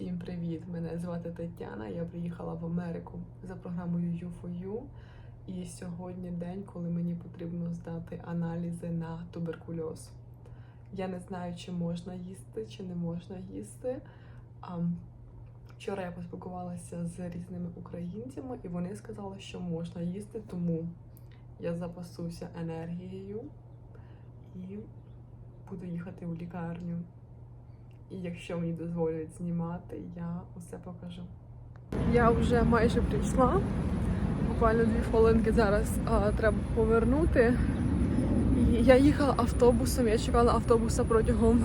Всім привіт! Мене звати Тетяна. Я приїхала в Америку за програмою U4U. І сьогодні день, коли мені потрібно здати аналізи на туберкульоз. Я не знаю, чи можна їсти, чи не можна їсти. Вчора я поспілкувалася з різними українцями, і вони сказали, що можна їсти, тому я запасуся енергією і буду їхати в лікарню. І якщо мені дозволять знімати, я усе покажу. Я вже майже прийшла. Буквально дві хвилинки зараз а, треба повернути. Я їхала автобусом, я чекала автобуса протягом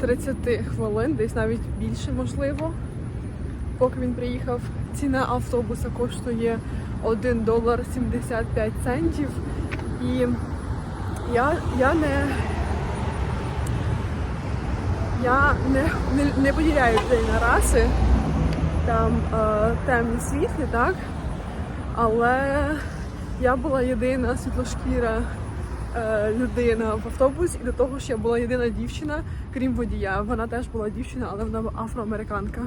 30 хвилин, десь навіть більше можливо. Поки він приїхав, ціна автобуса коштує 1 долар 75 центів. І я, я не я не, не, не поділяю людей на раси, там е, темні світлі, так? Але я була єдина світлошкіра е, людина в автобусі, і до того ж я була єдина дівчина, крім водія. Вона теж була дівчина, але вона афроамериканка.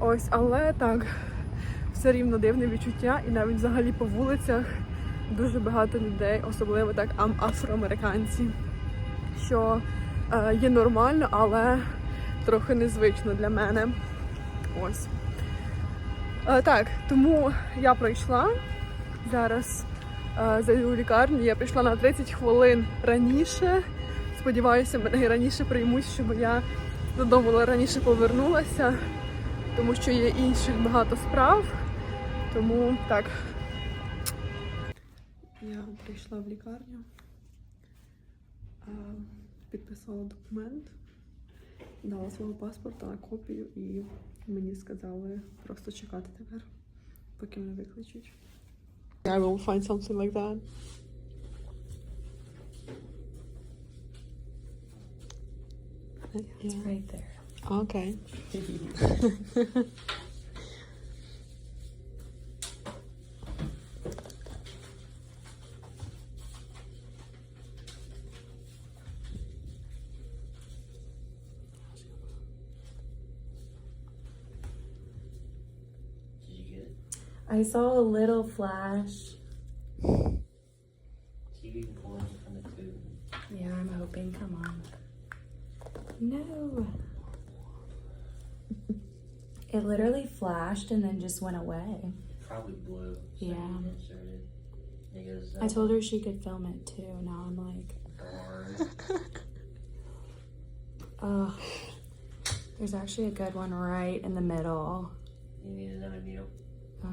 Ось, але так, все рівно дивне відчуття, і навіть взагалі по вулицях дуже багато людей, особливо так афроамериканці, що є нормально, але трохи незвично для мене. Ось. Е, так, тому я прийшла. Зараз е, зайду в лікарню. Я прийшла на 30 хвилин раніше. Сподіваюся, мене і раніше приймуть, щоб я додому раніше повернулася, тому що є інших багато справ. Тому так. Я прийшла в лікарню, е, підписала документ, дала свого паспорта на копію і мені сказали просто чекати тепер, поки мене викличуть. I will find something like that. It's right there. Okay. I saw a little flash. See if you can pull it from the tube. Yeah, I'm hoping. Come on. No. It literally flashed and then just went away. Probably blue. So Yeah. you can insert it. It goes, I uh, told her she could film it too. Now I'm like, Darn. oh. There's actually a good one right in the middle. You need another needle? Uh,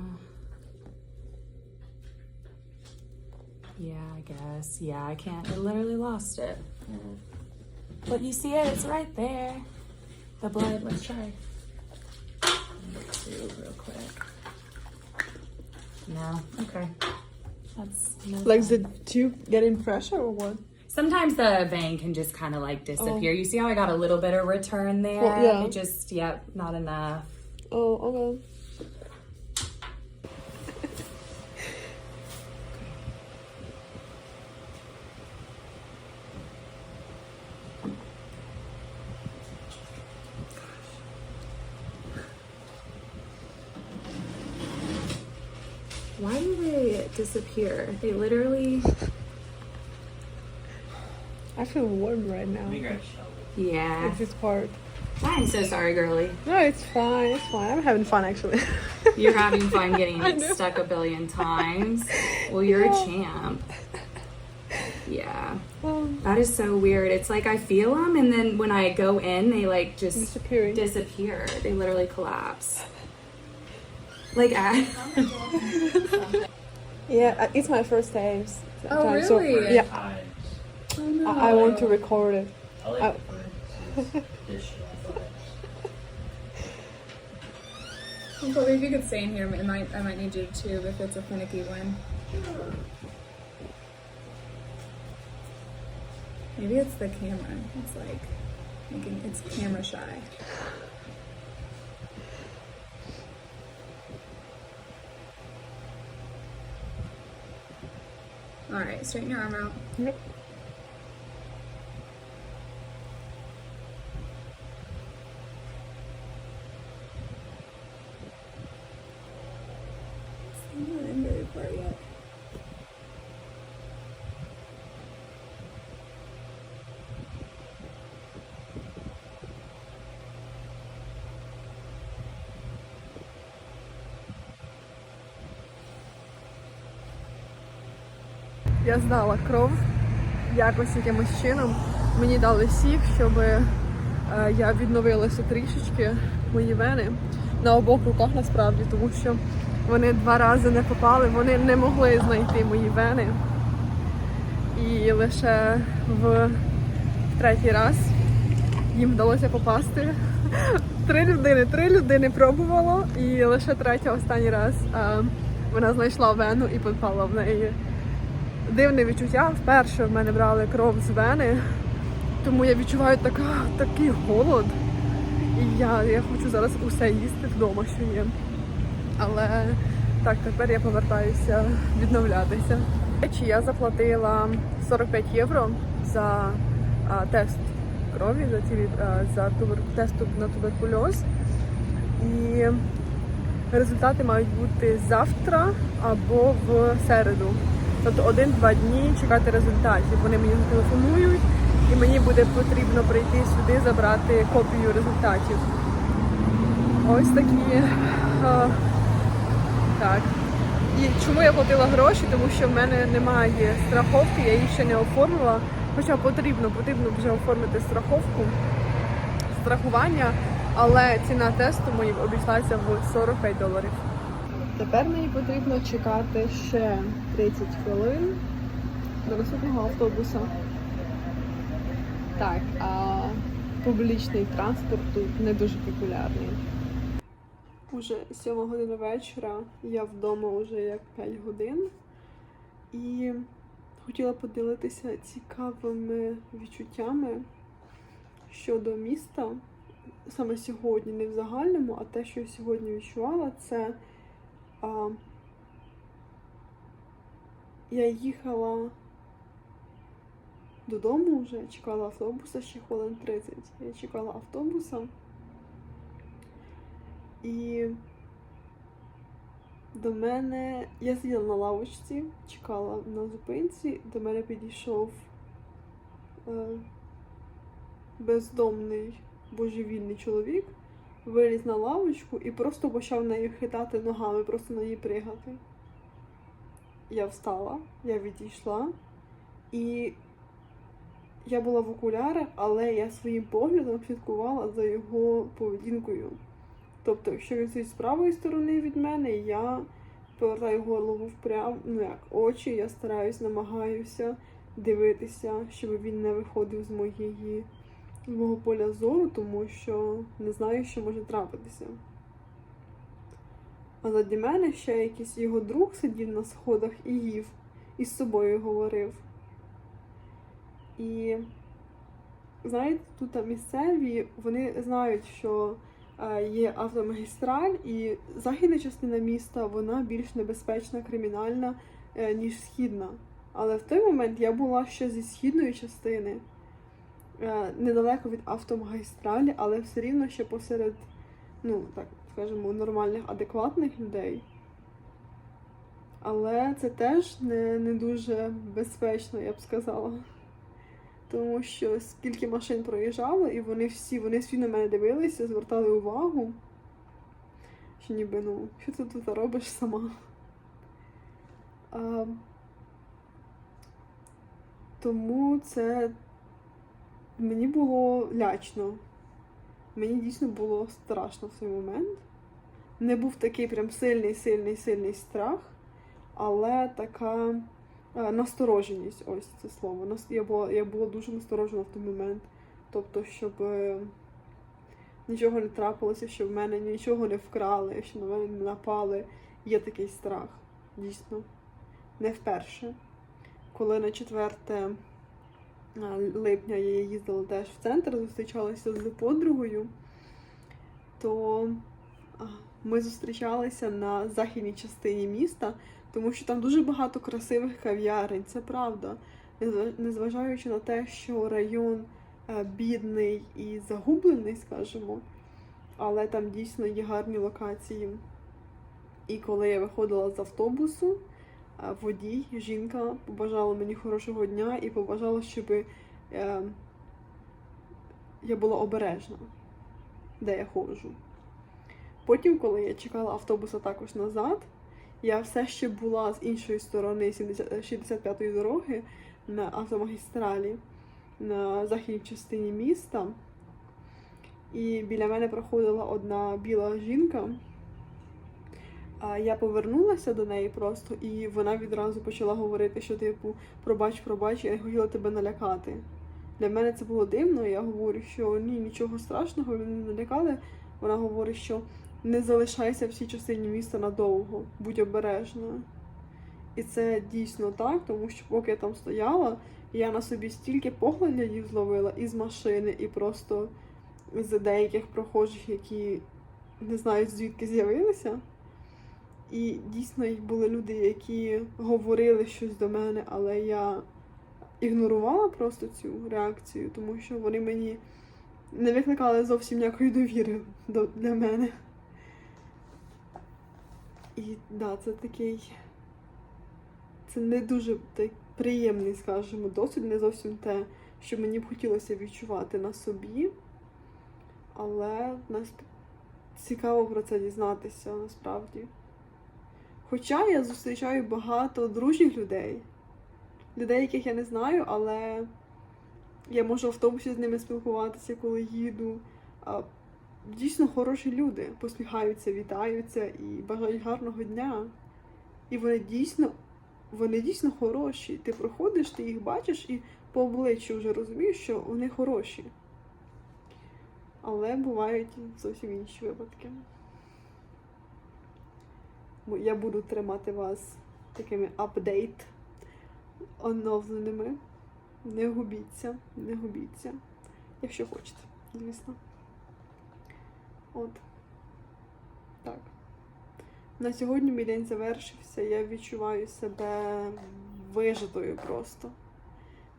yeah, I guess. Yeah, I can't. I literally lost it. Mm-hmm. But you see it, it's right there. The blood, let's try. Let's do real quick. No, okay. That's no Like fun. the tube getting pressure or what? sometimes the vein can just kind of like disappear. You see how I got a little bit of return there? Well, yeah. It just, yep, not enough. Oh, okay. Why do they disappear? They literally. I feel warm right now. Let me grab a shovel. Yeah. It's this part. I'm so sorry, girly. No, it's fine. It's fine. I'm having fun actually. You're having fun getting stuck a billion times. Well, you're Yeah. a champ. Yeah. um, That is so weird. It's like I feel them, and then when I go in, they like just disappearing. disappear. They literally collapse. Like, I. Yeah, uh, it's my first time. Oh, time, so- really? yeah, Times. I, I want to record it. I like Oh. it for instance, additional vibes. But if you could stay in here, I might, I might need you to tube if it's a finicky one. Maybe it's the camera. It's like it's camera shy. All right, straighten your arm out. Я здала кров якось якимось чином. Мені дали сік, щоб е, я відновилася трішечки мої вени на обох руках насправді, тому що вони два рази не попали, вони не могли знайти мої вени. І лише в третій раз їм вдалося попасти. Три людини, три людини пробувало, і лише третя останній раз а, вона знайшла вену і попала в неї. Дивне відчуття. Вперше в мене брали кров з вени, тому я відчуваю така, такий голод. І я, я хочу зараз усе їсти вдома, що є. Але так, тепер я повертаюся відновлятися. Речі, я заплатила 45 євро за а, тест крові, за, ці, а, за тубер, тест на туберкульоз. І результати мають бути завтра або в середу. Тобто один-два дні чекати результатів. Вони мені зателефонують, і мені буде потрібно прийти сюди, забрати копію результатів. Ось такі. так. І чому я платила гроші? Тому що в мене немає страховки, я її ще не оформила. Хоча потрібно, потрібно вже оформити страховку, страхування, але ціна тесту мені обійшлася в 45 доларів. Тепер мені потрібно чекати ще 30 хвилин до наступного автобуса. Так, а публічний транспорт тут не дуже популярний. Уже 7 година вечора, я вдома вже як 5 годин. І хотіла поділитися цікавими відчуттями щодо міста. Саме сьогодні, не в загальному, а те, що я сьогодні відчувала, це а, я їхала додому вже, чекала автобуса ще хвилин 30. Я чекала автобуса. І до мене я сиділа на лавочці, чекала на зупинці, до мене підійшов е, бездомний божевільний чоловік, виліз на лавочку і просто почав нею хитати ногами, просто на неї пригати. Я встала, я відійшла, і я була в окулярах, але я своїм поглядом слідкувала за його поведінкою. Тобто, якщо він стоїть з правої сторони від мене, я повертаю голову впрям, ну як очі, я стараюсь, намагаюся дивитися, щоб він не виходив з моєї мого поля зору, тому що не знаю, що може трапитися. А заді мене ще якийсь його друг сидів на сходах і їв, і з собою говорив. І знаєте, тут місцеві, вони знають, що е, є автомагістраль, і західна частина міста вона більш небезпечна, кримінальна, е, ніж східна. Але в той момент я була ще зі східної частини, недалеко від автомагістралі, але все рівно ще посеред, ну так скажімо, нормальних, адекватних людей. Але це теж не, не дуже безпечно, я б сказала. Тому що скільки машин проїжджало, і вони всі, вони всі на мене дивилися, звертали увагу. Що ніби, ну, що ти тут робиш сама? А, тому це мені було лячно. Мені дійсно було страшно в цей момент. Не був такий прям сильний, сильний, сильний страх, але така е, настороженість, ось це слово. Я була, я була дуже насторожена в той момент. Тобто, щоб е, нічого не трапилося, щоб в мене нічого не вкрали, щоб на мене не напали. Є такий страх, дійсно. Не вперше. Коли на 4 е, липня я їздила теж в центр, зустрічалася з подругою, то ми зустрічалися на західній частині міста, тому що там дуже багато красивих кав'ярень, це правда. Незважаючи на те, що район е, бідний і загублений, скажімо, але там дійсно є гарні локації. І коли я виходила з автобусу, водій, жінка побажала мені хорошого дня і побажала, щоб е, я була обережна, де я ходжу. Потім, коли я чекала автобуса також назад, Я все ще була з іншої сторони 70 65-ї дороги на автомагістралі на західній частині міста. І біля мене проходила одна біла жінка. А я повернулася до неї просто, і вона відразу почала говорити, що типу, пробач, пробач, я хотіла тебе налякати. Для мене це було дивно. Я говорю, що ні, нічого страшного, мене не налякали. Вона говорить, що не залишайся в цій частині міста надовго, будь обережна. І це дійсно так, тому що поки я там стояла, я на собі стільки поглядів зловила із машини, і просто з деяких прохожих, які не знають звідки з'явилися. І дійсно були люди, які говорили щось до мене, але я ігнорувала просто цю реакцію, тому що вони мені не викликали зовсім ніякої довіри до, для мене. І да, це такий. Це не дуже так, приємний, скажімо, досвід, не зовсім те, що мені б хотілося відчувати на собі. Але нас цікаво про це дізнатися насправді. Хоча я зустрічаю багато дружніх людей, людей, яких я не знаю, але я можу в автобусі з ними спілкуватися, коли їду. Дійсно хороші люди посміхаються, вітаються і бажають гарного дня. І вони дійсно, вони дійсно хороші. Ти проходиш, ти їх бачиш і по обличчю вже розумієш, що вони хороші. Але бувають зовсім інші випадки. Я буду тримати вас такими апдейт оновленими. Не губіться, не губіться, якщо хочете, звісно. От. Так. На сьогодні мій день завершився. Я відчуваю себе вижитою просто.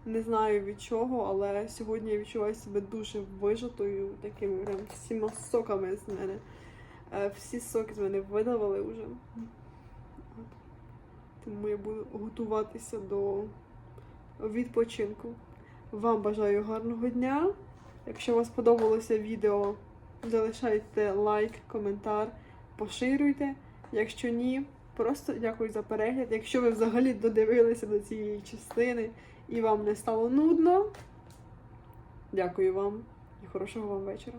Не знаю від чого, але сьогодні я відчуваю себе дуже вижитою, такими прям всіма соками з мене. Е, Всі соки з мене видавали вже. Тому я буду готуватися до відпочинку. Вам бажаю гарного дня. Якщо вам сподобалося відео, залишайте лайк, коментар, поширюйте. Якщо ні, просто дякую за перегляд. Якщо ви взагалі додивилися до цієї частини і вам не стало нудно, дякую вам і хорошого вам вечора.